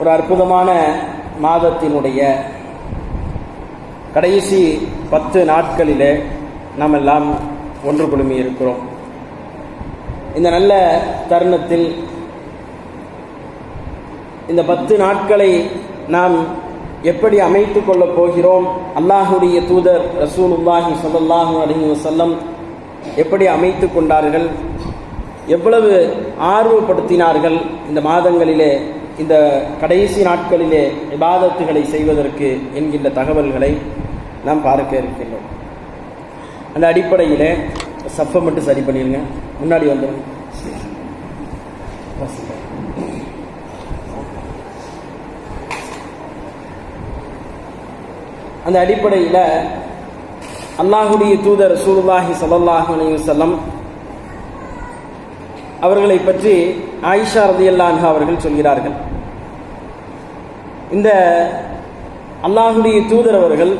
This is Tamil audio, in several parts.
ஒரு அற்புதமான மாதத்தினுடைய கடைசி பத்து நாட்களிலே நாம் எல்லாம் ஒன்று குழுமி இருக்கிறோம். இந்த நல்ல தருணத்தில் இந்த பத்து நாட்களை நாம் எப்படி அமைத்து கொள்ளப் போகிறோம்? அல்லாஹுடைய தூதர் ரசூலுல்லாஹி ஸல்லல்லாஹு அலி வசல்லம் எப்படி அமைத்து கொண்டார்கள்? எவ்வளவு ஆர்வப்படுத்தினார்கள் இந்த மாதங்களிலே? இந்த கடைசி நாட்களிலே விவாதத்துகளை செய்வதற்கு என்கின்ற தகவல்களை நாம் பார்க்க இருக்கின்றோம். அந்த அடிப்படையில் சஃப்பை மட்டும் சரி பண்ணிடுங்க. முன்னாடி வந்துடும் அந்த அடிப்படையில் அல்லாஹுடைய தூதர் சூலுல்லாஹி ஸல்லல்லாஹு அலைஹி அவர்களை பற்றி ஆயிஷா ரதியல்லான்ஹா அவர்கள் சொல்கிறார்கள். இந்த அல்லாஹுடைய தூதர் அவர்கள்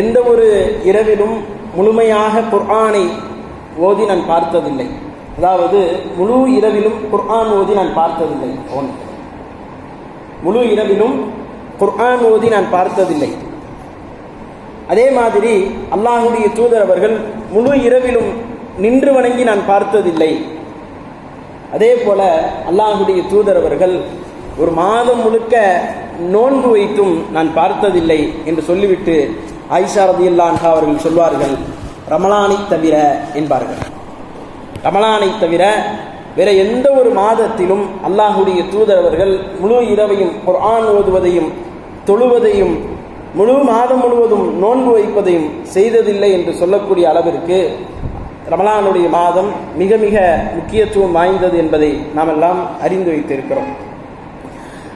எந்த ஒரு இரவிலும் முழுமையாக குர்ஆனை ஓதி நான் பார்த்ததில்லை. அதாவது முழு இரவிலும் குர்ஆன் ஓதி நான் பார்த்ததில்லை. ஒன்று முழு இரவிலும் குர்ஆன் ஓதி நான் பார்த்ததில்லை. அதே மாதிரி அல்லாஹுடைய தூதர் அவர்கள் முழு இரவிலும் நின்று வணங்கி நான் பார்த்ததில்லை. அதே போல அல்லாஹுடைய தூதர் அவர்கள் ஒரு மாதம் முழுக்க நோன்பு வைத்தும் நான் பார்த்ததில்லை என்று சொல்லிவிட்டு ஆயிஷா ரதியுல்லான்ஹா அவர்கள் சொல்வார்கள் ரமலானை தவிர என்பார்கள். ரமலானை தவிர வேற எந்த ஒரு மாதத்திலும் அல்லாஹுடைய தூதர் அவர்கள் முழு இரவையும் குர்ஆன் ஓதுவதையும் தொழுவதையும் முழு மாதம் முழுவதும் நோன்பு வைப்பதையும் செய்ததில்லை என்று சொல்லக்கூடிய அளவிற்கு ரமலானுடைய மாதம் மிக மிக முக்கியத்துவம் வாய்ந்தது என்பதை நாம் எல்லாம் அறிந்து வைத்திருக்கிறோம்.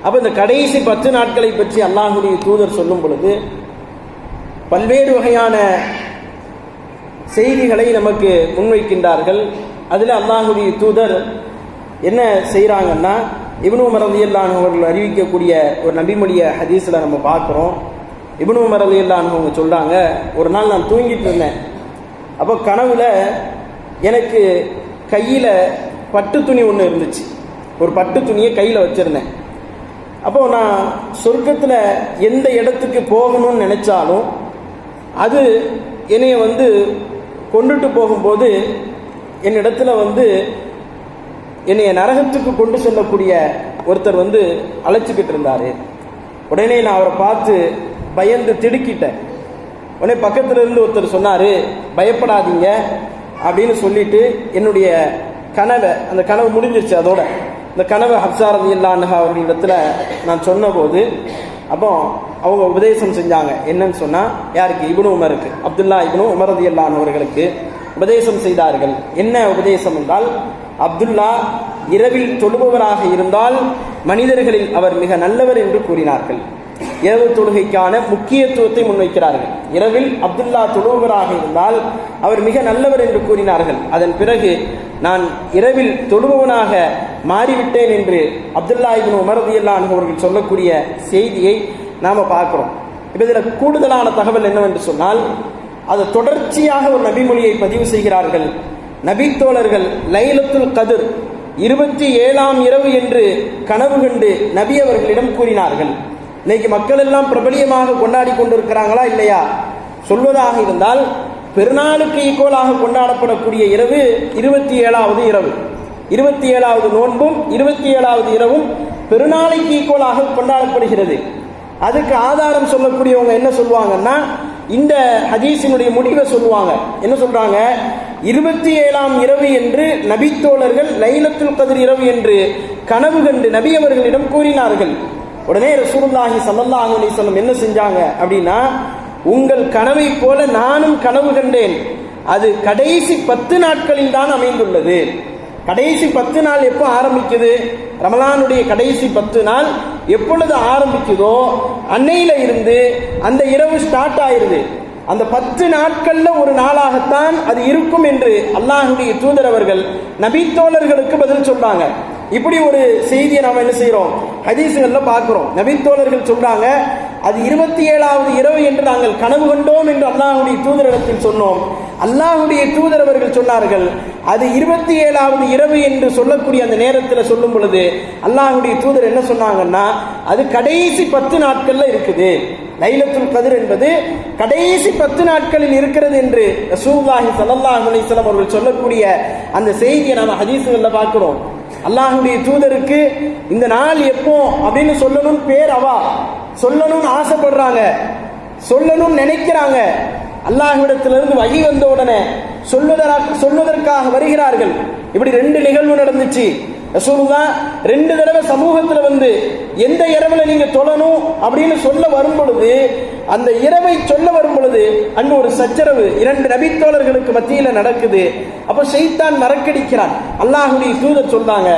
அப்போ இந்த கடைசி பத்து நாட்களை பற்றி அல்லாஹுடைய தூதர் சொல்லும் பொழுது பல்வேறு வகையான செய்திகளை நமக்கு முன்வைக்கின்றார்கள். அதில் அல்லாஹுடைய தூதர் என்ன செய்கிறாங்கன்னா இப்னு மரதியல்லான் அவர்கள் அறிவிக்கக்கூடிய ஒரு நபிமொழிய ஹதீஸில் நம்ம பார்க்குறோம். இப்னு மரதியல்லான் அவங்க சொல்கிறாங்க ஒரு நாள் நான் தூங்கிட்டு இருந்தேன். அப்போ கனவுல எனக்கு கையில் பட்டு துணி ஒன்று இருந்துச்சு. ஒரு பட்டு துணியை கையில் வச்சுருந்தேன். அப்போ நான் சொர்க்கத்தில் எந்த இடத்துக்கு போகணும்னு நினைச்சாலும் அது என்னைய வந்து கொண்டுட்டு போகும்போது என்னிடத்துல வந்து என்னைய நரகத்துக்கு கொண்டு செல்லக்கூடிய ஒருத்தர் வந்து அழைச்சிக்கிட்டு இருந்தார். உடனே நான் அவரை பார்த்து பயந்து திடுக்கிட்டேன். உடனே பக்கத்தில் இருந்து ஒருத்தர் சொன்னார் பயப்படாதீங்க அப்படின்னு சொல்லிட்டு என்னுடைய கனவை அந்த கனவு முடிஞ்சிருச்சு அதோட. இந்த கனவு ஹப்சாரதி இல்லான்ஹா அவர்களிடத்துல நான் சொன்னபோது அப்போ அவங்க உபதேசம் செஞ்சாங்க. என்னன்னு சொன்னால் யாருக்கு? இபுனு உமருக்கு. அப்துல்லா இபுனு உமரதி அல்லானவர்களுக்கு உபதேசம் செய்தார்கள். என்ன உபதேசம் என்றால் அப்துல்லா இரவில் தொழுபவராக இருந்தால் மனிதர்களில் அவர் மிக நல்லவர் என்று கூறினார்கள். இரவு தொழுகைக்கான முக்கியத்துவத்தை முன்வைக்கிறார்கள். இரவில் அப்துல்லா தொழுபவராக இருந்தால் அவர் மிக நல்லவர் என்று கூறினார்கள். அதன் பிறகு நான் இரவில் தொழுபவனாக மாறிவிட்டேன் என்று அப்துல்லா இபின் உமரதியல்லா அவர்கள் சொல்லக்கூடிய செய்தியை நாம் பார்க்குறோம். இப்போ இதில் கூடுதலான தகவல் என்னவென்று சொன்னால் அது தொடர்ச்சியாக ஒரு நபிமொழியை பதிவு செய்கிறார்கள். நபித்தோழர்கள் லைலத்துல் கதிர் இருபத்தி ஏழாம் இரவு என்று கனவு கண்டு நபி அவர்களிடம் கூறினார்கள். இன்னைக்கு மக்கள் எல்லாம் பிரபலியமாக கொண்டாடி கொண்டிருக்கிறாங்களா இல்லையா? சொல்வதாக இருந்தால் பெருநாளுக்கு ஈக்குவலாக கொண்டாடப்படக்கூடிய இரவு இருபத்தி ஏழாவது இரவு. இருபத்தி ஏழாவது நோன்பும் இருபத்தி ஏழாவது இரவும் பெருநாளைக்கு ஈக்குவலாக கொண்டாடப்படுகிறது. அதுக்கு ஆதாரம் சொல்லக்கூடியவங்க என்ன சொல்லுவாங்கன்னா இந்த ஹதீஸினுடைய முடிவை சொல்லுவாங்க. என்ன சொல்றாங்க? இருபத்தி ஏழாம் இரவு என்று நபித்தோழர்கள் லைலத்துல் கதிர் இரவு என்று கனவு கண்டு நபி அவர்களிடம் கூறினார்கள். உடனே ரசூலுல்லாஹி ஸல்லல்லாஹு அலைஹி வஸல்லம் என்ன செஞ்சாங்க அப்படின்னா உங்கள் கனவை போல நானும் கனவு கண்டேன். அது கடைசி பத்து நாட்களில் தான் அமைந்துள்ளது. கடைசி பத்து நாள் எப்போ ஆரம்பிக்குது? ரமலானுடைய கடைசி பத்து நாள் எப்பொழுது ஆரம்பிக்குதோ அன்னையில இருந்து அந்த இரவு ஸ்டார்ட் ஆயிருது. அந்த பத்து நாட்கள்ல ஒரு நாளாகத்தான் அது இருக்கும் என்று அல்லாஹுடைய தூதரவர்கள் நபித்தோழர்களுக்கு பதில் சொல்றாங்க இப்படி ஒரு செய்தியை நாம் என்ன செய்கிறோம்? ஹதீசுகள்ல பார்க்குறோம். நபித்தோழர்கள் சொல்கிறாங்க அது இருபத்தி ஏழாவது இரவு என்று நாங்கள் கனவு கண்டோம் என்று அல்லாஹுடைய தூதரிடத்தில் சொன்னோம். அல்லாஹுடைய தூதர் அவர்கள் சொன்னார்கள் அது இருபத்தி ஏழாவது இரவு என்று சொல்லக்கூடிய அந்த நேரத்தில் சொல்லும் பொழுது அல்லாஹுடைய தூதர் என்ன சொன்னாங்கன்னா அது கடைசி பத்து நாட்கள்ல இருக்குது. லைலத்துல் கதிர் என்பது கடைசி பத்து நாட்களில் இருக்கிறது என்று ரசூலுல்லாஹி ஸல்லல்லாஹு அலிஸ்லாம் அவர்கள் சொல்லக்கூடிய அந்த செய்தியை நாம் ஹதீசுகளில் பார்க்கிறோம். அல்லாஹுடைய தூதருக்கு இந்த நாள் எப்போ அப்படின்னு சொல்லணும் பேர் அவா. சொல்லணும்னு ஆசைப்படுறாங்க. சொல்லணும்னு நினைக்கிறாங்க. அல்லாஹ்விடத்திலிருந்து வகி வந்த உடனே சொல்லுவதற்காக வருகிறார்கள். இப்படி ரெண்டு நிகழ்வு நடந்துச்சு. ரசூலுல்லா ரெண்டு தடவை சமூகத்துல வந்து எந்த இரவுல நீங்க தொழணும்? அப்படின்னு சொல்ல வரும் பொழுது அந்த இரவை சொல்ல வரும் பொழுது அங்கு ஒரு சச்சரவு இரண்டு நபித்தோழர்களுக்கு மத்தியில நடக்குது. அப்ப செய்தான் மறக்கடிக்கிறான். அல்லாஹுடைய தூதர் சொல்றாங்க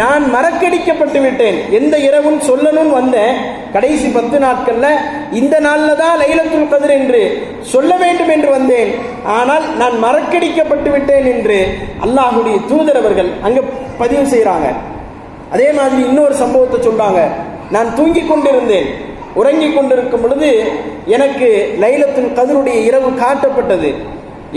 நான் மறக்கடிக்கப்பட்டு விட்டேன். எந்த இரவும் சொல்லணும்னு வந்தேன் கடைசி பத்து நாட்கள்ல இந்த நாள்ல தான் லைலத்துல் கதிர் என்று சொல்ல வேண்டும் என்று வந்தேன். ஆனால் நான் மறக்கடிக்கப்பட்டு விட்டேன் என்று அல்லாஹுடைய தூதர் அவர்கள் அங்க பதிவு செய்கிறாங்க அதே மாதிரி இன்னொரு சம்பவத்தை சொல்றாங்க. நான் தூங்கிக் கொண்டிருந்தேன். உறங்கிக் கொண்டிருக்கும் பொழுது எனக்கு லைலத்துல் கதிருடைய இரவு காட்டப்பட்டது.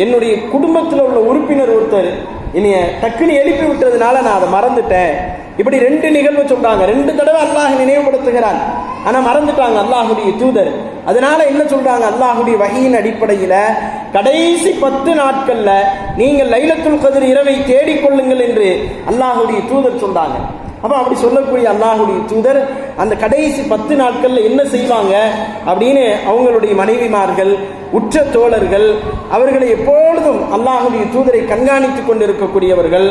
என்னுடைய குடும்பத்தில் உள்ள உறுப்பினர் ஒருத்தர் என்னைய டக்குன்னு எழுப்பி விட்டதுனால நான் அதை மறந்துட்டேன். இப்படி ரெண்டு நிகழ்வு சொல்றாங்க ரெண்டு தடவை அல்லாஹ் நினைவுபடுத்துகிறான். ஆனா மறந்துட்டாங்க அல்லாஹுடைய தூதர். அதனால என்ன சொல்றாங்க? அல்லாஹுடைய வகையின் அடிப்படையில கடைசி பத்து நாட்கள்ல நீங்கள் லைலத்துல் கதிர் இரவை தேடிக்கொள்ளுங்கள் என்று அல்லாஹுடைய தூதர் சொன்னாங்க. அப்ப அப்படி சொல்லக்கூடிய அல்லாஹுடைய தூதர் அந்த கடைசி பத்து நாட்கள்ல என்ன செய்வாங்க அப்படின்னு அவங்களுடைய மனைவிமார்கள் உற்ற தோழர்கள் அவர்களை எப்பொழுதும் அல்லாஹுடைய தூதரை கண்காணித்துக் கொண்டிருக்கக்கூடியவர்கள்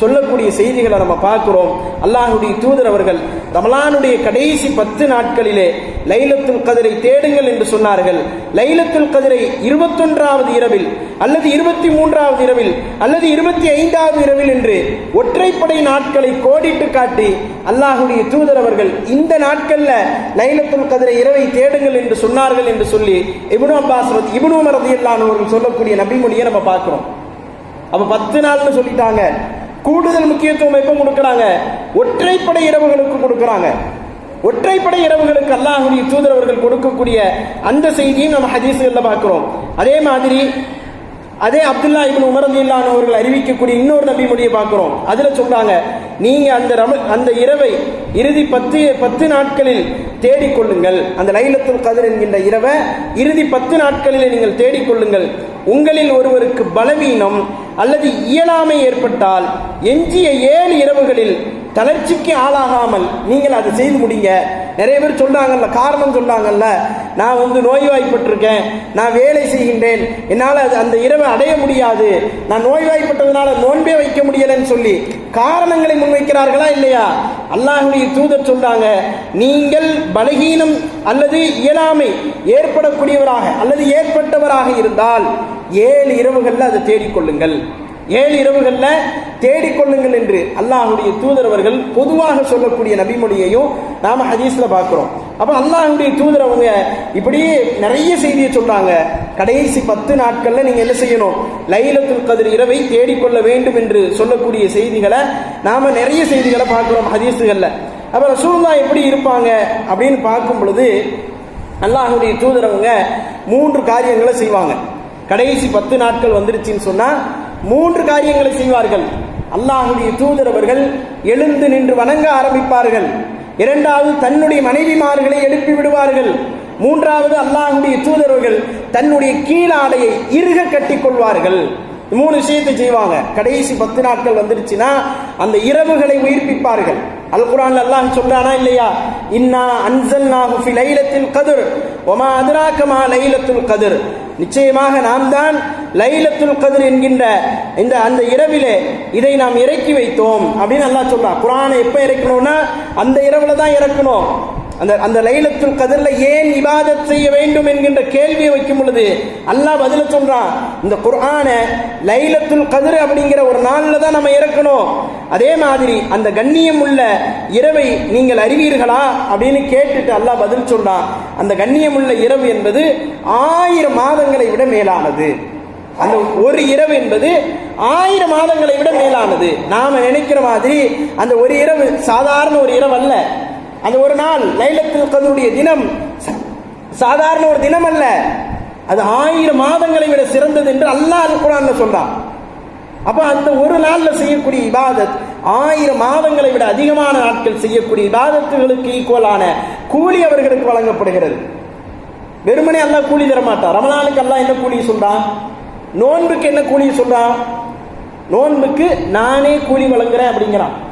சொல்லக்கூடிய செய்திகளை நம்ம பார்க்கிறோம். அல்லாஹுடைய தூதர் அவர்கள் ரமலானுடைய கடைசி பத்து நாட்களிலே லைலத்துல் கதிரை தேடுங்கள் என்று சொன்னார்கள். லைலத்துல் கதிரை இருபத்தொன்றாவது இரவில் அல்லது இருபத்தி மூன்றாவது இரவில் அல்லது இருபத்தி ஐந்தாவது இரவில் என்று ஒற்றைப்படை நாட்களை கோடிட்டு காட்டி அல்லாஹுடைய தூதர் அவர்கள் இந்த நாட்கள்ல லைலத்துல் கதிரை இரவை தேடுங்கள் என்று சொன்னார்கள் என்று சொல்லி இபுனு அப்பாஸ் இபுனு மரதி அவர்கள் சொல்லக்கூடிய நபிமொழியை நம்ம பார்க்கிறோம். அப்ப பத்து நாள்னு சொல்லிட்டாங்க. கூடுதல் முக்கியத்துவம் எப்ப கொடுக்கறாங்க? ஒற்றைப்படை இரவுகளுக்கு கொடுக்கறாங்க. ஒற்றைப்படை இரவுகளுக்கு அல்லாஹுடைய தூதரவர்கள் கொடுக்கக்கூடிய அந்த செய்தியும் நம்ம ஹதீஸ்கள்ல பார்க்கிறோம். அதே மாதிரி அதே அப்துல்லா இபின் உமரதி ரலியல்லாஹு அவர்கள் அறிவிக்கக்கூடிய இன்னொரு நபி மொழியை பார்க்கிறோம். அதுல சொல்றாங்க நீங்க அந்த ரம அந்த இரவை இறுதி பத்து பத்து நாட்களில் தேடிக்கொள்ளுங்கள். அந்த லைலத்துல் கதிர் என்கின்ற இரவை இறுதி பத்து நாட்களிலே நீங்கள் தேடிக்கொள்ளுங்கள். உங்களில் ஒருவருக்கு பலவீனம் அல்லது இயலாமை ஏற்பட்டால் எஞ்சிய ஏழு இரவுகளில் தளர்ச்சிக்கு ஆளாகாமல் நீங்கள் அதை செய்து முடிங்க. நிறைய பேர் சொல்றாங்கல்ல காரணம் சொல்றாங்கல்ல நான் வந்து நோய்வாய்ப்பட்டிருக்கேன் நான் வேலை செய்கின்றேன் என்னால் அது அந்த இரவை அடைய முடியாது நான் நோய்வாய்ப்பட்டதுனால நோன்பே வைக்க முடியலைன்னு சொல்லி காரணங்களை முன்வைக்கிறார்களா இல்லையா? அல்லாஹுடைய தூதர் சொல்றாங்க நீங்கள் பலகீனம் அல்லது இயலாமை ஏற்படக்கூடியவராக அல்லது ஏற்பட்டவராக இருந்தால் ஏழு இரவுகளில் அதை தேடிக்கொள்ளுங்கள். ஏழு இரவுகளில் தேடிக்கொள்ளுங்கள் என்று அல்லாஹுடைய தூதரவர்கள் பொதுவாக சொல்லக்கூடிய நபிமொழியையும் நாம ஹதீஸ்ல பார்க்குறோம். அப்போ அல்லாஹுடைய தூதர் அவங்க இப்படியே நிறைய செய்தியை சொல்றாங்க. கடைசி பத்து நாட்களில் நீங்க என்ன செய்யணும்? லைலத்துல் கதிர் இரவை தேடிக்கொள்ள வேண்டும் என்று சொல்லக்கூடிய செய்திகளை நாம நிறைய செய்திகளை பார்க்குறோம் ஹதீஸுகளில். அப்ப ரசூல்லா எப்படி இருப்பாங்க அப்படின்னு பார்க்கும் பொழுது அல்லாஹுடைய தூதரவங்க மூன்று காரியங்களை செய்வாங்க. கடைசி பத்து நாட்கள் வந்துருச்சுன்னு சொன்னா மூன்று காரியங்களை செய்வார்கள். அல்லாஹுடைய தூதரவர்கள் எழுந்து நின்று வணங்க ஆரம்பிப்பார்கள். இரண்டாவது தன்னுடைய மனைவிமார்களை எழுப்பி விடுவார்கள். மூன்றாவது அல்லாஹுடைய தூதரவர்கள் தன்னுடைய கீழாடையை இறுக கட்டி கொள்வார்கள் மூணு விஷயத்தை செய்வாங்க. கடைசி பத்து நாட்கள் வந்துருச்சுன்னா அந்த இரவுகளை உயிர்ப்பிப்பார்கள். அல் குரான் அல்லாஹ் சொல்றானா இல்லையா? இன்னா அன்சல்நாஹு ஃபி லைலத்தில் கதிர். ஒமா அதுராக்கமா லைலத்துல் கதிர். நிச்சயமாக நாம் தான் லைலத்துல் கதிர் என்கின்ற இந்த அந்த இரவிலே இதை நாம் இறக்கி வைத்தோம் அப்படின்னு நல்லா சொல்றான் குரானை எப்ப இறக்கணும்னா அந்த இரவுல தான் இறக்கணும். அந்த அந்த லைலத்துல் கதிரில் ஏன் இபாதத் செய்ய வேண்டும் என்கின்ற கேள்வியை வைக்கும் பொழுது அல்லாஹ் பதில சொல்றான் இந்த குர்ஆனை லைலத்துல் கதிர் அப்படிங்கிற ஒரு நாளில் தான் நம்ம இறக்கணும். அதே மாதிரி அந்த கண்ணியம் உள்ள இரவை நீங்கள் அறிவீர்களா அப்படின்னு கேட்டுட்டு அல்லாஹ் பதில் சொல்றான் அந்த கண்ணியம் உள்ள இரவு என்பது ஆயிரம் மாதங்களை விட மேலானது. அந்த ஒரு இரவு என்பது ஆயிரம் மாதங்களை விட மேலானது. நாம நினைக்கிற மாதிரி அந்த ஒரு இரவு சாதாரண ஒரு இரவு அல்ல. அந்த ஒரு நாள் லைலத்தில் கதருடைய தினம் சாதாரண ஒரு தினம் அல்ல. அது ஆயிரம் மாதங்களை விட சிறந்தது என்று அல்லாஹ் அல் குரான்ல சொல்றான். அப்ப அந்த ஒரு நாள்ல செய்யக்கூடிய இபாதத் ஆயிரம் மாதங்களை விட அதிகமான நாட்கள் செய்யக்கூடிய இபாதத்துகளுக்கு ஈக்குவலான கூலி அவர்களுக்கு வழங்கப்படுகிறது. வெறுமனே அல்லாஹ் கூலி தர மாட்டான் ரமலானுக்கு அல்லாஹ் என்ன கூலி சொல்றான்? நோன்புக்கு என்ன கூலி சொல்றான்? நோன்புக்கு நானே கூலி வழங்குறேன் அப்படிங்கிறான்.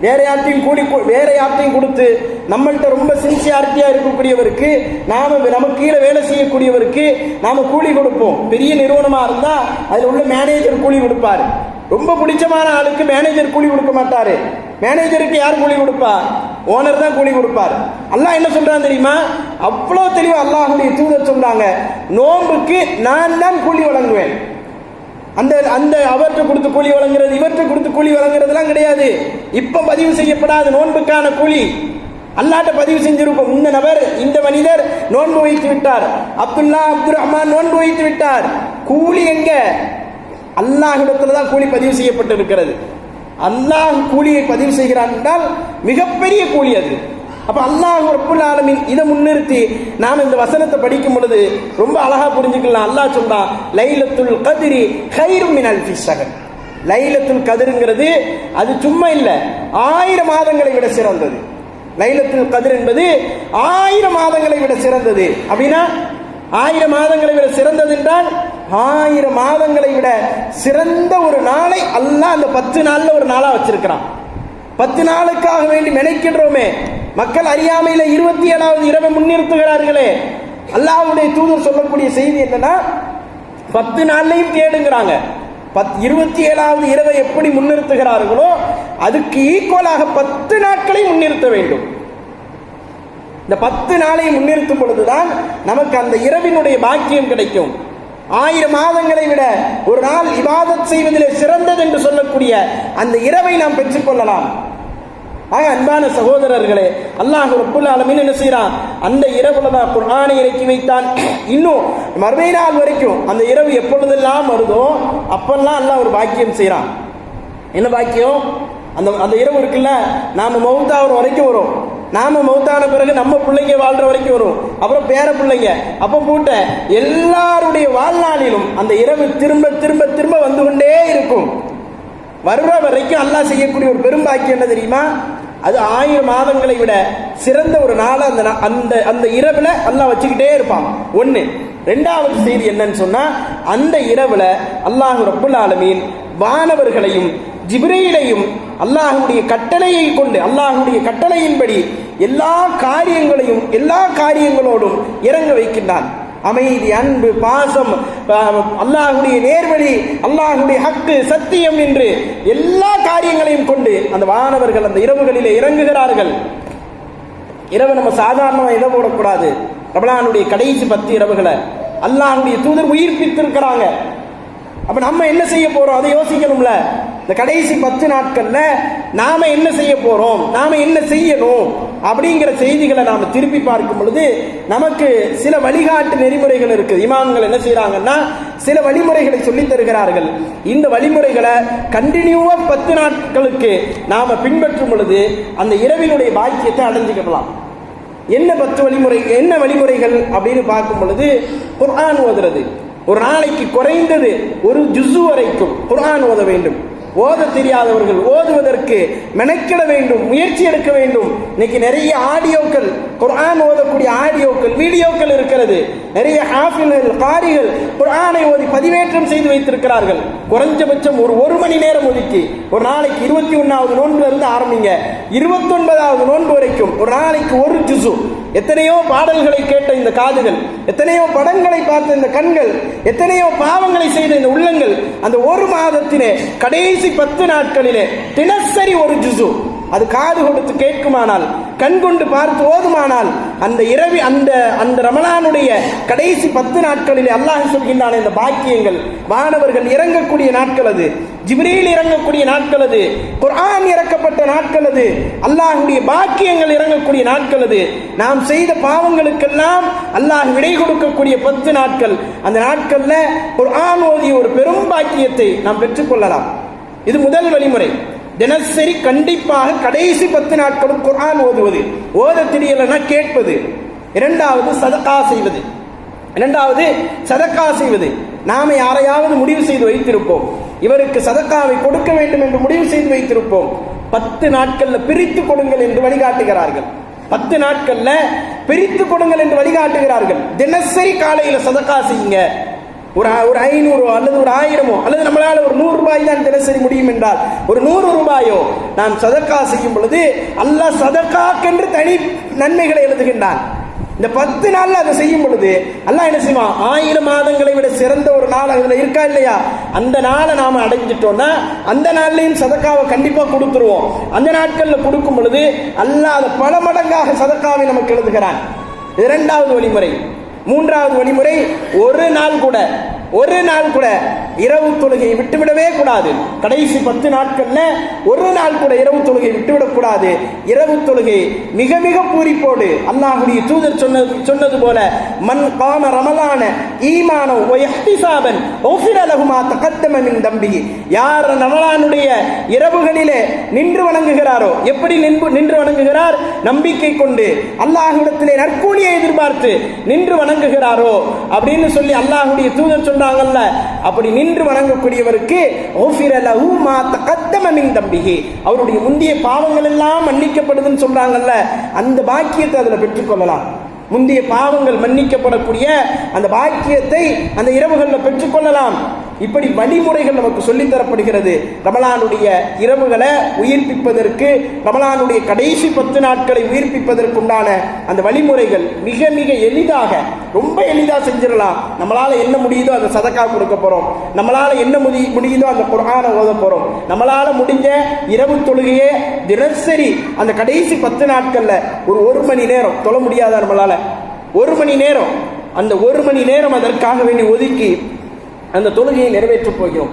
வேற யார்த்தையும் கூலி கொ- வேற யார்த்தையும் கொடுத்து நம்மள்கிட்ட ரொம்ப சின்சியாரிட்டியா இருக்கக்கூடியவருக்கு நாம நமக்கு கீழே வேலை செய்யக்கூடியவருக்கு நாம கூலி கொடுப்போம். பெரிய நிறுவனமா இருந்தா அதுல உள்ள மேனேஜர் கூலி கொடுப்பாரு. ரொம்ப பிடிச்சமான ஆளுக்கு மேனேஜர் கூலி கொடுக்க மாட்டாரு. மேனேஜருக்கு யார் கூலி கொடுப்பா? ஓனர் தான் கூலி கொடுப்பார். அல்லாஹ் என்ன சொல்றான் தெரியுமா? அவ்வளோ தெளிவா அல்லாஹுடைய தூதர் சொல்றாங்க நோன்புக்கு நான் தான் கூலி வழங்குவேன். அந்த அந்த அவற்றை கொடுத்து கூலி வழங்குறது இவற்றை கொடுத்து கூலி வழங்குறதுலாம் கிடையாது. இப்ப பதிவு செய்யப்படாத நோன்புக்கான கூலி. அல்லாட்ட பதிவு செஞ்சிருக்கும் இந்த நபர் இந்த மனிதர் நோன்பு வைத்து விட்டார். அப்துல்லா அப்துல் ரஹ்மான் நோன்பு வைத்து விட்டார். கூலி எங்க? அல்லாஹிடத்துல தான் கூலி பதிவு செய்யப்பட்டு இருக்கிறது அல்லாஹ் கூலியை பதிவு செய்கிறான் என்றால் மிகப்பெரிய கூலி அது. அப்ப அல்லாஹ் ரப்புல் ஆலமின் இதை முன்னிறுத்தி நாம் இந்த வசனத்தை படிக்கும் பொழுது ரொம்ப அழகா புரிஞ்சுக்கலாம். அல்லாஹ் சொல்றான் லைலத்துல் கதிரி ஹைரும் மின் அல்ஃபி ஷஹர் லைலத்துல் கதிருங்கிறது அது சும்மா இல்லை ஆயிரம் மாதங்களை விட சிறந்தது. லைலத்துல் கதிர் என்பது ஆயிரம் மாதங்களை விட சிறந்தது. அப்படின்னா ஆயிரம் மாதங்களை விட சிறந்தது என்றால் ஆயிரம் மாதங்களை விட சிறந்த ஒரு நாளை அல்லாஹ் அந்த பத்து நாள்ல ஒரு நாளா வச்சிருக்கிறான். பத்து நாளுக்காக வேண்டி நினைக்கின்றோமே. மக்கள் அறியாமையில இருபத்தி ஏழாவது இரவை முன்னிறுத்துகிறார்களே. அல்லாஹுடைய தூதர் சொல்லக்கூடிய செய்தி என்னன்னா பத்து நாள்லையும் தேடுங்கிறாங்க. பத் இருபத்தி ஏழாவது இரவை எப்படி முன்னிறுத்துகிறார்களோ அதுக்கு ஈக்குவலாக பத்து நாட்களை முன்னிறுத்த வேண்டும். இந்த பத்து நாளை முன்னிறுத்தும் பொழுதுதான் நமக்கு அந்த இரவினுடைய பாக்கியம் கிடைக்கும். ஆயிரம் மாதங்களை விட ஒரு நாள் இபாதத் செய்வதிலே சிறந்தது என்று சொல்லக்கூடிய அந்த இரவை நாம் பெற்றுக்கொள்ளலாம் ஆக அன்பான சகோதரர்களே அல்லாஹ் ரப்புல் ஆலமின் என்ன செய்யறான் அந்த இரவுல தான் குர்ஆனை இறக்கி வைத்தான். இன்னும் மறுமை நாள் வரைக்கும் அந்த இரவு எப்பொழுதெல்லாம் வருதோ அப்பெல்லாம் அல்லாஹ் ஒரு பாக்கியம் செய்யறான் என்ன பாக்கியம்? அந்த அந்த இரவு இருக்குல்ல நாம மௌத்தாகிற வரைக்கும் வரும். நாம மௌத்தான பிறகு நம்ம பிள்ளைங்க வாழ்ற வரைக்கும் வரும். அப்புறம் பேர பிள்ளைங்க. அப்ப போட்ட எல்லாருடைய வாழ்நாளிலும் அந்த இரவு திரும்ப திரும்ப திரும்ப வந்து கொண்டே இருக்கும். வருற வரைக்கும் அல்லாஹ் செய்யக்கூடிய ஒரு பெரும்பாக்கியம் என்ன தெரியுமா? அது ஆயிரம் மாதங்களை விட சிறந்த ஒரு நாளை அந்த அந்த அந்த இரவுல அல்லாஹ் வச்சுக்கிட்டே இருப்பான். ஒண்ணு. ரெண்டாவது செய்தி என்னன்னு சொன்னா அந்த இரவுல அல்லாஹ் ரப்புல் ஆலமீன் வானவர்களையும் ஜிப்ரீலையும் அல்லாஹுடைய கட்டளையை கொண்டு அல்லாஹுடைய கட்டளையின்படி எல்லா காரியங்களையும் எல்லா காரியங்களோடும் இறங்க வைக்கின்றான். அமைதி அன்பு பாசம் அல்லாஹுடைய நேர்வழி அல்லாஹுடைய ஹக்கு சத்தியம் என்று எல்லா காரியங்களையும் கொண்டு அந்த மாணவர்கள் அந்த இரவுகளிலே இறங்குகிறார்கள். இரவு நம்ம சாதாரணமாக இடம் போடக்கூடாது? ரமலானுடைய கடைசி பத்து இரவுகளை அல்லாஹுடைய தூதர் உயிர்ப்பித்திருக்கிறாங்க. அப்ப நம்ம என்ன செய்ய போறோம்? அதை யோசிக்கணும்ல. இந்த கடைசி பத்து நாட்களில் நாம் என்ன செய்ய போகிறோம் நாம் என்ன செய்யணும்? அப்படிங்கிற செய்திகளை நாம் திருப்பி பார்க்கும் பொழுது நமக்கு சில வழிகாட்டு நெறிமுறைகள் இருக்குது இமாம்கள் என்ன செய்கிறாங்கன்னா சில வழிமுறைகளை சொல்லித் தருகிறார்கள். இந்த வழிமுறைகளை கண்டினியூவாக பத்து நாட்களுக்கு நாம் பின்பற்றும் பொழுது அந்த இரவினுடைய பாக்கியத்தை அடைஞ்சுக்கலாம் என்ன பத்து வழிமுறை என்ன வழிமுறைகள் அப்படின்னு பார்க்கும் பொழுது குர்ஆன் ஓதுறது. ஒரு நாளைக்கு குறைந்தது ஒரு ஜுசு வரைக்கும் குர்ஆன் ஓத வேண்டும். ஓத தெரியாதவர்கள் ஓதுவதற்கு மெனக்கிட வேண்டும் முயற்சி எடுக்க வேண்டும். இன்னைக்கு நிறைய ஆடியோக்கள் குர்ஆன் ஓதக்கூடிய ஆடியோக்கள் வீடியோக்கள் இருக்கிறது. நிறைய ஹாஃபில்கள் காரிகள் குர்ஆனை ஓதி பதிவேற்றம் செய்து வைத்திருக்கிறார்கள். குறைஞ்சபட்சம் ஒரு ஒரு மணி நேரம் ஒதுக்கி ஒரு நாளைக்கு இருபத்தி ஒன்றாவது நோன்புல இருந்து ஆரம்பிங்க. இருபத்தொன்பதாவது நோன்பு வரைக்கும் ஒரு நாளைக்கு ஒரு ஜுசு எத்தனையோ பாடல்களை கேட்ட இந்த காதுகள் எத்தனையோ படங்களை பார்த்த இந்த கண்கள் எத்தனையோ பாவங்களை செய்த இந்த உள்ளங்கள் அந்த ஒரு மாதத்திலே கடைசி பத்து நாட்களிலே தினசரி ஒரு ஜுசு அது காது கொடுத்து கேட்குமானால் கண்கொண்டு பார்த்து ஓதுமானால் அந்த இரவி அந்த அந்த ரமலானுடைய கடைசி பத்து நாட்களிலே அல்லாஹ் சொல்கின்றான் இந்த பாக்கியங்கள். மாணவர்கள் இறங்கக்கூடிய நாட்கள் அது. ஜிப்ரீல் இறங்கக்கூடிய நாட்கள் அது. குர்ஆன் இறக்கப்பட்ட நாட்கள் அது. அல்லாஹுடைய பாக்கியங்கள் இறங்கக்கூடிய நாட்கள் அது. நாம் செய்த பாவங்களுக்கெல்லாம் அல்லாஹ் விடை கொடுக்கக்கூடிய பத்து நாட்கள். அந்த நாட்கள்ல குர்ஆன் ஓதிய ஒரு பெரும் பாக்கியத்தை நாம் பெற்றுக்கொள்ளலாம் இது முதல் வழிமுறை. தினசரி கண்டிப்பாக கடைசி பத்து நாட்களும் குரான் ஓதுவது. ஓத தெரியலன்னா கேட்பது. இரண்டாவது சதக்கா செய்வது. இரண்டாவது சதக்கா செய்வது. நாம யாரையாவது முடிவு செய்து வைத்திருப்போம். இவருக்கு சதக்காவை கொடுக்க வேண்டும் என்று முடிவு செய்து வைத்திருப்போம். பத்து நாட்கள்ல பிரித்து கொடுங்கள் என்று வழிகாட்டுகிறார்கள். பத்து நாட்கள்ல பிரித்து கொடுங்கள் என்று வழிகாட்டுகிறார்கள். தினசரி காலையில சதக்கா செய்யுங்க. ஒரு ஒரு ஐநூறோ அல்லது ஒரு ஆயிரமோ அல்லது நம்மளால் ஒரு நூறு ரூபாய் தான் தினசரி முடியும் என்றால் ஒரு நூறு ரூபாயோ நாம் சதக்கா செய்யும் பொழுது அல்லாஹ் சதக்காக்கென்று தனி நன்மைகளை எழுதுகின்றான். இந்த பத்து நாள்ல அதை செய்யும் பொழுது அல்லாஹ் என்ன செய்வான்? ஆயிரம் மாதங்களை விட சிறந்த ஒரு நாள் அதுல இருக்கா இல்லையா? அந்த நாளை நாம அடைஞ்சிட்டோம்னா அந்த நாள்லையும் சதக்காவை கண்டிப்பா கொடுத்துருவோம். அந்த நாட்கள்ல கொடுக்கும் பொழுது அல்லாஹ் அதை பல மடங்காக சதக்காவை நமக்கு எழுதுகிறான். இரண்டாவது வழிமுறை. மூன்றாவது வழிமுறை ஒரு நாள் கூட. ஒரு நாள் கூட இரவு தொழுகையை விட்டுவிடவே கூடாது. கடைசி பத்து நாட்கள்ல ஒரு நாள் கூட இரவு தொழுகையை விட்டுவிடக்கூடாது இரவு தொழுகை மிக மிக பூரிப்போடு அல்லாஹுடைய தூதர் சொன்னது சொன்னது போல மண் காம ரமலான ஈமான ஒயஹ்திசாபன் ஒஃபிர லகுமா தம்பி யார் ரமலானுடைய இரவுகளிலே நின்று வணங்குகிறாரோ எப்படி நின்று நின்று வணங்குகிறார்? நம்பிக்கை கொண்டு அல்லாஹுடத்திலே நற்கூலியை எதிர்பார்த்து நின்று வணங்குகிறாரோ அப்படின்னு சொல்லி அல்லாஹுடைய தூதர் சொன்ன சொன்னாங்கல்ல? அப்படி நின்று வணங்கக்கூடியவருக்கு ஓஃபிர அவருடைய முந்திய பாவங்கள் எல்லாம் மன்னிக்கப்படுதுன்னு சொல்றாங்கல்ல? அந்த பாக்கியத்தை அதுல பெற்றுக்கொள்ளலாம் முந்தைய பாவங்கள் மன்னிக்கப்படக்கூடிய அந்த பாக்கியத்தை அந்த இரவுகளில் பெற்றுக்கொள்ளலாம் இப்படி வழிமுறைகள் நமக்கு சொல்லித்தரப்படுகிறது. ரமலானுடைய இரவுகளை உயிர்ப்பிப்பதற்கு ரமலானுடைய கடைசி பத்து நாட்களை உயிர்ப்பிப்பதற்குண்டான அந்த வழிமுறைகள் மிக மிக எளிதாக ரொம்ப எளிதாக செஞ்சிடலாம். நம்மளால என்ன முடியுதோ அந்த சதக்கா கொடுக்க போறோம். நம்மளால என்ன முடி முடியுதோ அந்த குரானை ஓத போறோம். நம்மளால முடிஞ்ச இரவு தொழுகையே தினசரி அந்த கடைசி பத்து நாட்கள்ல ஒரு ஒரு மணி நேரம் தொழ முடியாதா நம்மளால? ஒரு மணி நேரம். அந்த ஒரு மணி நேரம் அதற்காக வேண்டி ஒதுக்கி அந்த தொழுகையை நிறைவேற்றப் போகிறோம்.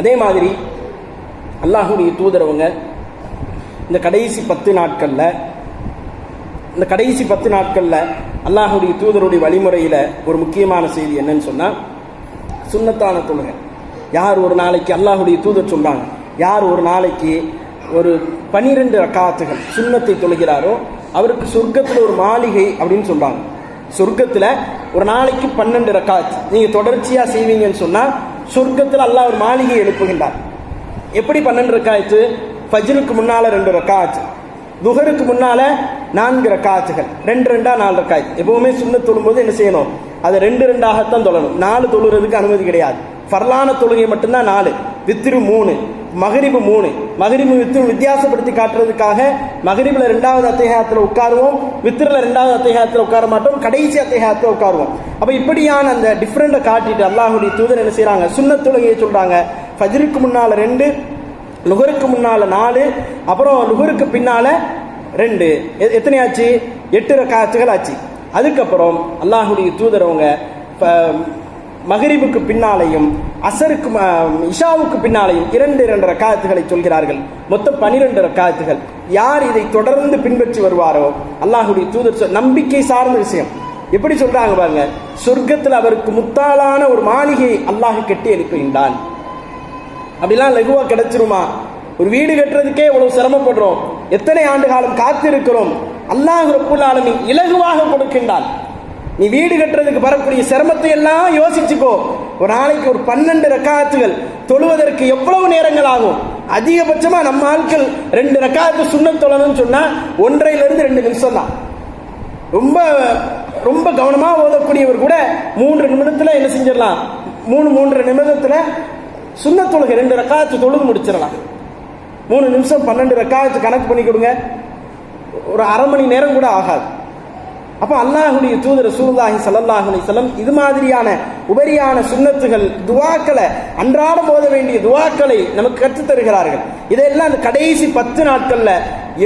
அதே மாதிரி அல்லாஹுடைய தூதரவங்க இந்த கடைசி பத்து நாட்களில் இந்த கடைசி பத்து நாட்களில் அல்லாஹுடைய தூதருடைய வழிமுறையில் ஒரு முக்கியமான செய்தி என்னன்னு சொன்னால் சுண்ணத்தான தொழுகை. யார் ஒரு நாளைக்கு அல்லாஹுடைய தூதர் சொல்கிறாங்க யார் ஒரு நாளைக்கு ஒரு பனிரெண்டு ரக்காத்துகள் சுன்னத்தை தொழுகிறாரோ அவருக்கு சொர்க்கத்தில் ஒரு மாளிகை அப்படின்னு சொல்கிறாங்க சொர்க்கத்தில் ஒரு நாளைக்கு பன்னெண்டு ரக்காத். நீங்கள் தொடர்ச்சியாக செய்வீங்கன்னு சொன்னால் சொர்க்கத்தில் அல்லா ஒரு மாளிகை எழுப்புகின்றார். எப்படி பன்னெண்டு ரக்காயத்து ஃபஜ்ருக்கு முன்னால் ரெண்டு ரக்காத். துஹருக்கு முன்னால் நான்கு ரக்காத்துகள். ரெண்டு ரெண்டாக நாலு ரக்காத். எப்பவுமே சுண்ண தொழும்போது என்ன செய்யணும்? அதை ரெண்டு ரெண்டாகத்தான் தொழணும். நாலு தொழுறதுக்கு அனுமதி கிடையாது. ஃபர்லான தொழுகை மட்டும்தான் நாலு வித்திரு மூணு மகரிபு மூணு. மகரிபு வித்திரு வித்தியாசப்படுத்தி காட்டுறதுக்காக மகரிபில் ரெண்டாவது அத்தியாயத்தில் உட்காருவோம் வித்திரில் ரெண்டாவது அத்தியாயத்தில் உட்கார மாட்டோம் கடைசி அத்தியாயத்தில் உட்காருவோம். அப்போ இப்படியான அந்த டிஃப்ரெண்ட்டை காட்டிட்டு அல்லாஹுடைய தூதர் என்ன செய்கிறாங்க சுண்ணத் தொழுகையை சொல்கிறாங்க ஃபஜ்ருக்கு முன்னால் ரெண்டு நுகருக்கு முன்னால் நாலு அப்புறம் நுகருக்கு பின்னால் ரெண்டு. எத்தனை ஆச்சு எட்டு காட்சிகள் ஆச்சு. அதுக்கப்புறம் அல்லாஹுடைய தூதரவங்க இப்போ மகரிபுக்கு பின்னாலையும் அசருக்கு ம- இஷாவுக்கு பின்னாலையும் இரண்டு இரண்டு ரக்காயத்துகளை சொல்கிறார்கள். மொத்தம் பனிரெண்டு ரக்காயத்துகள் யார் இதை தொடர்ந்து பின்பற்றி வருவாரோ அல்லாஹுடைய தூதர் நம்பிக்கை சார்ந்த விஷயம். எப்படி சொல்றாங்க பாருங்க சொர்க்கத்தில் அவருக்கு முத்தாளான ஒரு மாளிகை அல்லாஹ் கட்டி எழுப்புகின்றான் அப்படிலாம் லகுவா கிடைச்சிருமா? ஒரு வீடு கட்டுறதுக்கே இவ்வளவு சிரமப்படுறோம். எத்தனை ஆண்டு காலம் காத்திருக்கிறோம்? அல்லாஹ் ரப்புல் ஆலமீன் இலகுவாக கொடுக்கின்றான். நீ வீடு கட்டுறதுக்கு வரக்கூடிய சிரமத்தை எல்லாம் யோசிச்சுக்கோ. ஒரு நாளைக்கு ஒரு பன்னெண்டு ரக்காத்துகள் தொழுவதற்கு எவ்வளவு நேரங்கள் ஆகும் அதிகபட்சமா நம்ம ஆட்கள் ரெண்டு ரக்காத்து சுண்ணம் தொழணும்னு சொன்னா ஒன்றையில இருந்து ரெண்டு நிமிஷம் தான். ரொம்ப ரொம்ப கவனமா ஓதக்கூடியவர் கூட மூன்று நிமிடத்துல என்ன செஞ்சிடலாம்? மூணு மூன்று நிமிடத்துல சுண்ண தொழுகை ரெண்டு ரக்காத்து தொழுது முடிச்சிடலாம். மூணு நிமிஷம் பன்னெண்டு ரக்காத்து கணக்கு பண்ணி கொடுங்க. ஒரு அரை மணி நேரம் கூட ஆகாது. அப்போ அல்லாஹுடைய தூதர் சூல்லாஹி சல்லாஹ் அலிசல்லம் இது மாதிரியான உபரியான சுண்ணத்துகள் துவாக்களை அன்றாடம் போத வேண்டிய துவாக்களை நமக்கு கற்றுத் தருகிறார்கள் இதெல்லாம் அந்த கடைசி பத்து நாட்களில்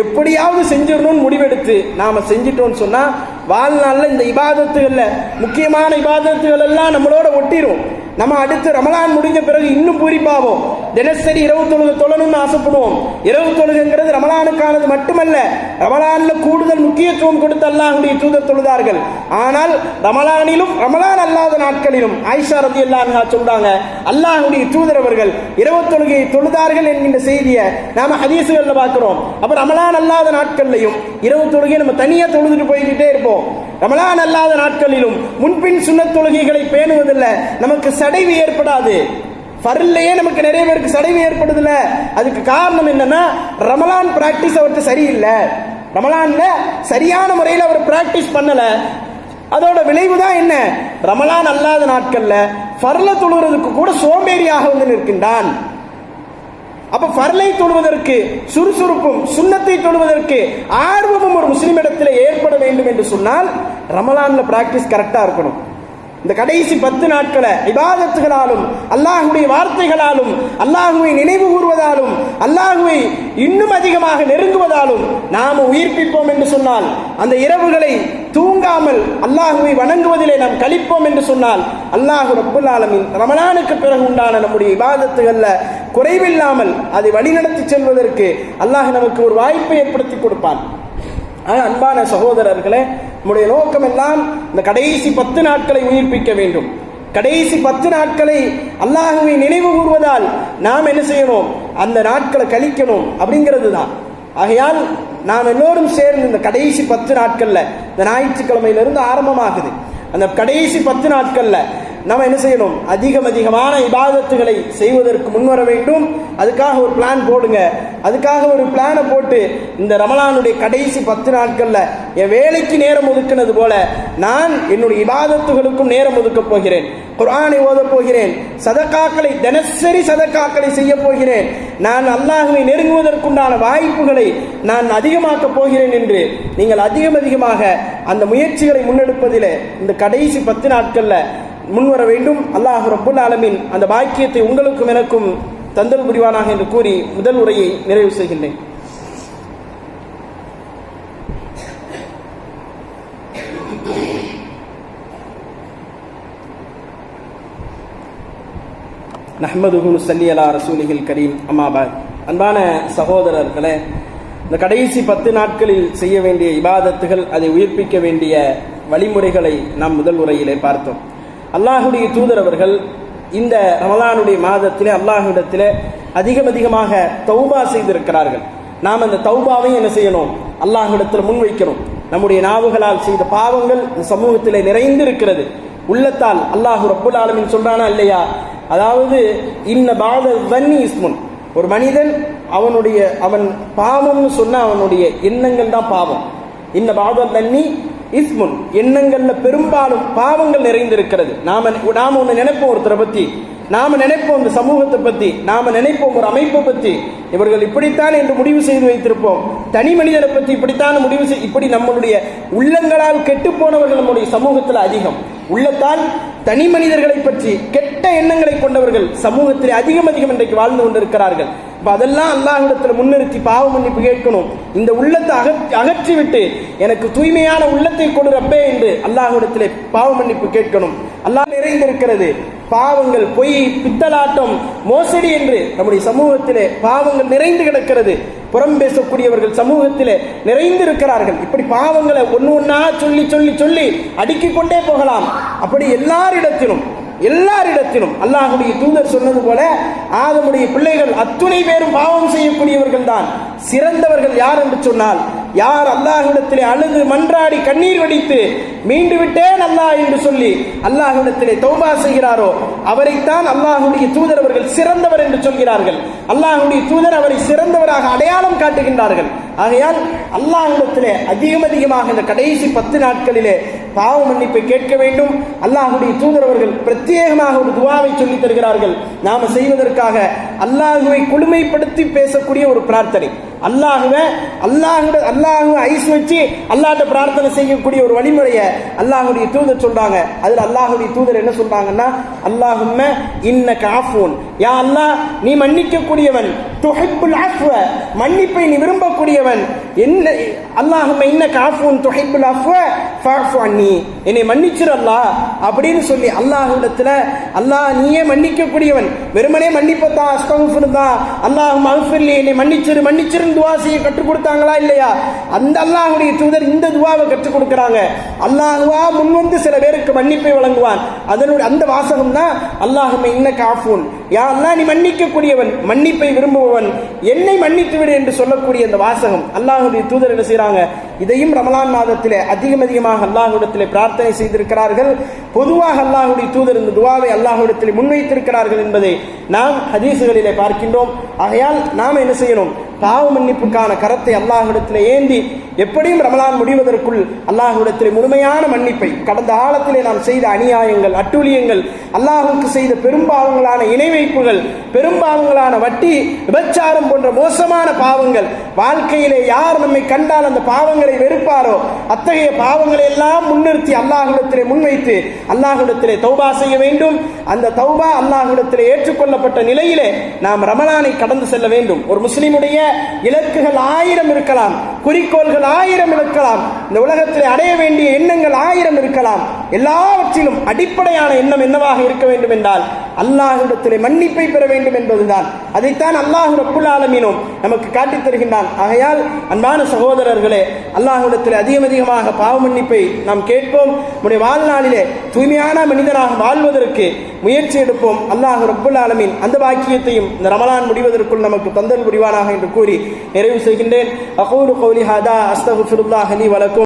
எப்படியாவது செஞ்சிடணும்னு முடிவெடுத்து நாம செஞ்சிட்டோம்னு சொன்னா வாழ்நாளில் இந்த இபாதத்துகளில் முக்கியமான இபாதத்துகள் எல்லாம் நம்மளோட ஒட்டிரும். நம்ம அடுத்து ரமலான் முடிஞ்ச பிறகு இன்னும் பூரிப்பாவோம். தினசரி இரவு தொழுகை தொழணும்னு ஆசைப்படுவோம். இரவு தொழுகைங்கிறது ரமலானுக்கானது மட்டுமல்ல ரமலானில் கூடுதல் முக்கியத்துவம் கொடுத்து அல்லாஹுடைய தூதர் தொழுதார்கள். ஆனால் ரமலானிலும் ரமலான் அல்லாத நாட்களிலும் ஆயிஷா ரதி அல்லாஹா சொல்றாங்க அல்லாஹுடைய தூதர் அவர்கள் இரவு தொழுகையை தொழுதார்கள் என்கின்ற செய்தியை நாம ஹதீசுகளில் பார்க்கிறோம். அப்ப ரமலான் அல்லாத நாட்கள்லையும் இரவு தொழுகை நம்ம தனியா தொழுதுட்டு போய்கிட்டே இருப்போம். ரமலான் அல்லாத நாட்களிலும் முன்பின் சுண்ண தொழுகைகளை பேணுவதில்லை. நமக்கு சடைவு ஏற்படாது. ஃபர்லையே நமக்கு நிறைய பேருக்கு சடைவு ஏற்படுதுல அதுக்கு காரணம் என்னன்னா ரமலான் பிராக்டிஸ் அவர்கிட்ட சரியில்லை. ரமலான்ல சரியான முறையில் அவர் பிராக்டிஸ் பண்ணல. அதோட விளைவு தான் என்ன? ரமலான் அல்லாத நாட்கள்ல ஃபர்ல தொழுகிறதுக்கு கூட சோம்பேறியாக வந்து நிற்கின்றான். அப்ப ஃபர்லை தொழுவதற்கு சுறுசுறுப்பும் சுண்ணத்தை தொழுவதற்கு ஆர்வமும் ஒரு முஸ்லிம் இடத்துல ஏற்பட வேண்டும் என்று சொன்னால் ரமலான்ல பிராக்டிஸ் கரெக்டா இருக்கணும். இந்த கடைசி பத்து நாட்களை இபாதத்துகளாலும் அல்லாஹுடைய வார்த்தைகளாலும் அல்லாஹுவை நினைவு கூறுவதாலும் அல்லாஹுவை இன்னும் அதிகமாக நெருங்குவதாலும் நாம உயிர்ப்பிப்போம் என்று சொன்னால் அந்த இரவுகளை தூங்காமல் அல்லாஹுவை வணங்குவதிலே நாம் கழிப்போம் என்று சொன்னால் அல்லாஹு ரப்புல் ஆலமின் ரமணானுக்கு பிறகு உண்டான நம்முடைய விவாதத்துகளில் குறைவில்லாமல் அதை வழிநடத்தி செல்வதற்கு அல்லாஹ் நமக்கு ஒரு வாய்ப்பை ஏற்படுத்தி கொடுப்பான். அன்பான சகோதரர்களே நம்முடைய நோக்கம் எல்லாம் இந்த கடைசி பத்து நாட்களை உயிர்ப்பிக்க வேண்டும். கடைசி பத்து நாட்களை அல்லாஹுவை நினைவு கூறுவதால் நாம் என்ன செய்யணும்? அந்த நாட்களை கழிக்கணும் அப்படிங்கிறது தான் ஆகையால் நாம் எல்லோரும் சேர்ந்து இந்த கடைசி பத்து நாட்களில் இந்த ஞாயிற்றுக்கிழமையிலிருந்து ஆரம்பமாகுது. அந்த கடைசி பத்து நாட்களில் நம்ம என்ன செய்யணும்? அதிகம் அதிகமான இபாதத்துகளை செய்வதற்கு முன்வர வேண்டும். அதுக்காக ஒரு பிளான் போடுங்க. அதுக்காக ஒரு பிளானை போட்டு இந்த ரமலானுடைய கடைசி பத்து நாட்களில் என் வேலைக்கு நேரம் ஒதுக்கினது போல நான் என்னுடைய இபாதத்துகளுக்கும் நேரம் ஒதுக்கப் போகிறேன். குரானை ஓதப் போகிறேன். சதக்காக்களை தினசரி சதக்காக்களை செய்ய போகிறேன். நான் அல்லாஹுவை நெருங்குவதற்குண்டான வாய்ப்புகளை நான் அதிகமாக்கப் போகிறேன் என்று நீங்கள் அதிகம் அதிகமாக அந்த முயற்சிகளை முன்னெடுப்பதில் இந்த கடைசி பத்து நாட்களில் முன்வர வேண்டும். அல்லாஹ் ரப்புல் ஆலமின் அந்த பாக்கியத்தை உங்களுக்கும் எனக்கும் தந்தல் புரிவானாக என்று கூறி முதல் உரையை நிறைவு செய்கின்றேன். நஹ்மதுஹு சல்லி அலா ரசூலிகள் கரீம். அம்மாபாத் அன்பான சகோதரர்களே இந்த கடைசி பத்து நாட்களில் செய்ய வேண்டிய இபாதத்துகள் அதை உயிர்ப்பிக்க வேண்டிய வழிமுறைகளை நாம் முதல் உரையிலே பார்த்தோம். அல்லாஹுடைய தூதரவர்கள் இந்த ரமலானுடைய மாதத்திலே அல்லாஹுடத்திலே அதிகம் அதிகமாக தௌபா செய்திருக்கிறார்கள். நாம் அந்த தௌபாவையும் என்ன செய்யணும்? அல்லாஹிடத்தில் முன்வைக்கணும் நம்முடைய நாவுகளால் செய்த பாவங்கள் இந்த சமூகத்திலே நிறைந்து இருக்கிறது. உள்ளத்தால் அல்லாஹு ரப்புல் ஆலமின் சொல்றானா இல்லையா? அதாவது இன்ன பாத தன்னி இஸ்முன். ஒரு மனிதன் அவனுடைய அவன் பாவம்னு சொன்னால் அவனுடைய எண்ணங்கள் தான் பாவம். இன்ன பாத தண்ணி இஸ்முன் எண்ணங்கள்ல பெரும்பாலும் பாவங்கள் நிறைந்திருக்கிறது. நாம நாம ஒண்ணு நினைப்போம் ஒருத்தரை பத்தி. நாம நினைப்போம் இந்த சமூகத்தை பத்தி. நாம நினைப்போம் ஒரு அமைப்பை பத்தி. இவர்கள் இப்படித்தான் என்று முடிவு செய்து வைத்திருப்போம். தனி மனிதனை பத்தி இப்படித்தான் முடிவு செய் இப்படி நம்மளுடைய உள்ளங்களால் கெட்டு போனவர்கள் நம்முடைய சமூகத்தில் அதிகம். உள்ளத்தால் தனி மனிதர்களை பற்றி கெட்ட எண்ணங்களை கொண்டவர்கள் சமூகத்தில் அதிகம் அதிகம் இன்றைக்கு வாழ்ந்து கொண்டிருக்கிறார்கள். இப்போ அதெல்லாம் அல்லாஹிடத்தில் முன்னிறுத்தி பாவ மன்னிப்பு கேட்கணும். இந்த உள்ளத்தை அகற்றி அகற்றிவிட்டு எனக்கு தூய்மையான உள்ளத்தை கொடு ரப்பே என்று அல்லாஹிடத்தில் பாவ மன்னிப்பு கேட்கணும். அல்லாஹ் நிறைந்திருக்கிறது. பாவங்கள் பொய் பித்தலாட்டம் மோசடி என்று நம்முடைய சமூகத்திலே பாவங்கள் நிறைந்து கிடக்கிறது. புறம் பேசக்கூடியவர்கள் சமூகத்திலே நிறைந்திருக்கிறார்கள். இப்படி பாவங்களை ஒன்று ஒன்றா சொல்லி சொல்லி சொல்லி அடுக்கிக் கொண்டே போகலாம். அப்படி எல்லாரிடத்திலும் எல்லாரிடத்திலும் அல்லாஹுடைய தூதர் சொன்னது போல ஆதமுடைய பிள்ளைகள் அத்துணை பேரும் பாவம் செய்யக்கூடியவர்கள் தான் சிறந்தவர்கள் யார் என்று சொன்னால் யார் அல்லாஹிடத்திலே அழுது மன்றாடி கண்ணீர் வடித்து மீண்டு விட்டேன் அல்லாஹ் என்று சொல்லி அல்லாஹ்விடத்திலே தௌபா செய்கிறாரோ அவரைத்தான் அல்லாஹுடைய தூதர் அவர்கள் சிறந்தவர் என்று சொல்கிறார்கள். அல்லாஹுடைய தூதர் அவரை சிறந்தவராக அடையாளம் காட்டுகின்றார்கள். ஆகையால் அல்லாஹ்விடத்திலே அதிகம் அதிகமாக இந்த கடைசி பத்து நாட்களிலே பாவ மன்னிப்பை கேட்க வேண்டும். அல்லாஹுடைய தூதரவர்கள் பிரத்யேகமாக ஒரு துவாவை சொல்லித் தருகிறார்கள். நாம செய்வதற்காக அல்லாஹுவை குளுமைப்படுத்தி பேசக்கூடிய ஒரு பிரார்த்தனை. அல்லாஹுவை அல்லாஹுட அல்லாஹுவை ஐஸ் வச்சு அல்லாட்ட பிரார்த்தனை செய்யக்கூடிய ஒரு வழிமுறையை அல்லாஹுடைய தூதர் சொல்றாங்க. அதுல அல்லாஹுடைய தூதர் என்ன சொல்றாங்கன்னா அல்லாஹும்ம இன்ன காஃபூன் யா அல்லாஹ் நீ மன்னிக்கக்கூடியவன். துஹைப்புல் துஹிப்புல் அஃப்வ மன்னிப்பை நீ விரும்பக்கூடியவன். என்ன அல்லாஹும்ம இன்ன காஃபூன் துஹைப்புல் அஃப்வ ஃபஅஃபு அன்னி. என்னை மன்னிச்சிரு அல்லாஹ் அப்படின்னு சொல்லி அல்லாஹுடத்தில் அல்லாஹ் நீயே மன்னிக்கக்கூடியவன். வெறுமனே மன்னிப்பத்தான் அஸ்தகுஃபிர் தான் அல்லாஹும் மகஃபிர்லி என்னை மன்னிச்சிரு மன்னிச்சிருன்னு துவா செய்ய கற்றுக் கொடுத்தாங்களா இல்லையா? அந்த அல்லாஹுடைய தூதர் இந்த துவாவை கற்றுக் கொடுக்கறாங்க. முன் முன்வந்து சில பேருக்கு மன்னிப்பை வழங்குவான். அதனுடைய அந்த வாசகம் தான் அல்லாஹுமே இன்ன காஃபூன் யா அல்லாஹ் நீ மன்னிக்கக்கூடியவன் மன்னிப்பை விரும்புபவன். என்னை மன்னித்து விடு என்று சொல்லக்கூடிய அந்த வாசகம் அல்லாஹுடைய தூதர் என்ன செய்கிறாங்க இதையும் ரமலான் மாதத்திலே அதிகம் அதிகமாக அல்லாஹுடத்திலே பிரார்த்தனை செய்திருக்கிறார்கள். பொதுவாக அல்லாஹுடைய தூதர் இந்த துவாவை அல்லாஹ்விடத்திலே முன்வைத்திருக்கிறார்கள் என்பதை நாம் ஹதீசுகளிலே பார்க்கின்றோம். ஆகையால் நாம் என்ன செய்யணும்? பாவ மன்னிப்புக்கான கரத்தை அல்லாஹுடத்தில் ஏந்தி எப்படியும் ரமலான் முடிவதற்குள் அல்லாஹுடத்தில் முழுமையான மன்னிப்பை கடந்த காலத்திலே நாம் செய்த அநியாயங்கள் அட்டூழியங்கள் அல்லாஹுக்கு செய்த பெரும்பாவங்களான இணைவை வைப்புகள் பெரும்பாவங்களான வட்டி விபச்சாரம் போன்ற மோசமான பாவங்கள். வாழ்க்கையிலே யார் நம்மை கண்டால் அந்த பாவங்களை வெறுப்பாரோ அத்தகைய பாவங்களை எல்லாம் முன்னிறுத்தி அல்லாஹ்விடத்திலே முன்வைத்து அல்லாஹ்விடத்திலே தௌபா செய்ய வேண்டும். அந்த தௌபா அல்லாஹ்விடத்திலே ஏற்றுக்கொள்ளப்பட்ட நிலையிலே நாம் ரமலானை கடந்து செல்ல வேண்டும். ஒரு முஸ்லிமுடைய இலக்குகள் ஆயிரம் இருக்கலாம் குறிக்கோள்கள் ஆயிரம் இருக்கலாம் இந்த உலகத்தில் அடைய வேண்டிய எண்ணங்கள் ஆயிரம் இருக்கலாம். எல்லாவற்றிலும் அடிப்படையான எண்ணம் என்னவாக இருக்க வேண்டும் என்றால் அல்லாஹிடத்திலே மன்னிப்பை பெற வேண்டும் என்பதுதான். அதைத்தான் அல்லாஹு ரப்புல் ஆலமீனும் நமக்கு காட்டித் தருகின்றான். ஆகையால் அன்பான சகோதரர்களே அல்லாஹுடத்தில் அதிகம் அதிகமாக பாவ மன்னிப்பை நாம் கேட்போம். நம்முடைய வாழ்நாளிலே தூய்மையான மனிதனாக வாழ்வதற்கு முயற்சி எடுப்போம். அல்லாஹ் ரப்புல் ஆலமீன் அந்த பாக்கியத்தையும் இந்த ரமலான் முடிவதற்குள் நமக்கு தந்தல் புரிவானாக என்று கூறி நிறைவு செய்கின்றேன். அகூரு கௌலி ஹாதா அஸ்தகுஃபிருல்லாஹ் லி வலக்கும்.